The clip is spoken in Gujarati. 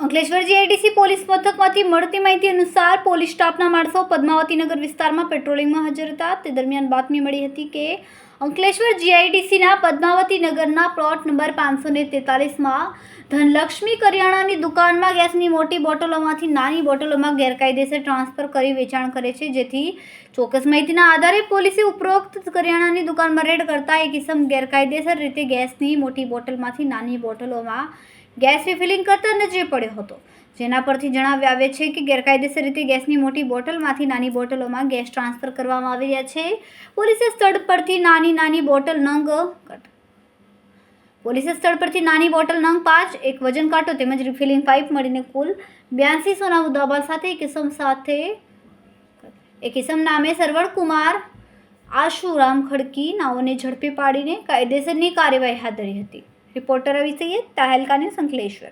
અંકલેશ્વર જીઆઈડીસી પોલીસ મથકમાંથી મળતી માહિતી અનુસાર પોલીસ સ્ટાફના માણસો પદ્માવતીનગર વિસ્તારમાં પેટ્રોલિંગમાં હાજર હતા. તે દરમિયાન બાતમી મળી હતી કે અંકલેશ્વર જીઆઈડીસીના પદ્માવતી નગરના પ્લોટ નંબર પાંચસો ને તેતાલીસમાં ધનલક્ષ્મી કરિયાણાની દુકાનમાં ગેસની મોટી બોટલોમાંથી નાની બોટલોમાં ગેરકાયદેસર ટ્રાન્સફર કરી વેચાણ કરે છે. જેથી ચોક્કસ માહિતીના આધારે પોલીસે ઉપરોક્ત કરિયાણાની દુકાનમાં રેડ કરતા એક કિસમ ગેરકાયદેસર રીતે ગેસની મોટી બોટલમાંથી નાની બોટલોમાં ગેસ રિફિલિંગ કરતા નજરે પડ્યો હતો. જેના પરથી જણાવ્યા આવે છે કે ગેરકાયદેસર રીતે ગેસની મોટી બોટલમાંથી નાની બોટલોમાં ગેસ ટ્રાન્સફર કરવામાં આવી રહ્યા છે. પોલીસે સ્થળ પરથી નાની નાની બોટલ નંગ પોલીસે સ્થળ પરથી નાની બોટલ નંગ પાંચ, એક વજન કાંટો તેમજ રિફિલિંગ પાઇપ મળીને કુલ બ્યાસી સોના મુદ્દાબાલ સાથે એક કિસમ સાથે એક કિસમ નામે સરવણ કુમાર આશુરામ ખડકી નાઓને ઝડપી પાડીને કાયદેસરની કાર્યવાહી હાથ ધરી હતી. Reporter Ravi Sayyed Tehelka news Ankleshwar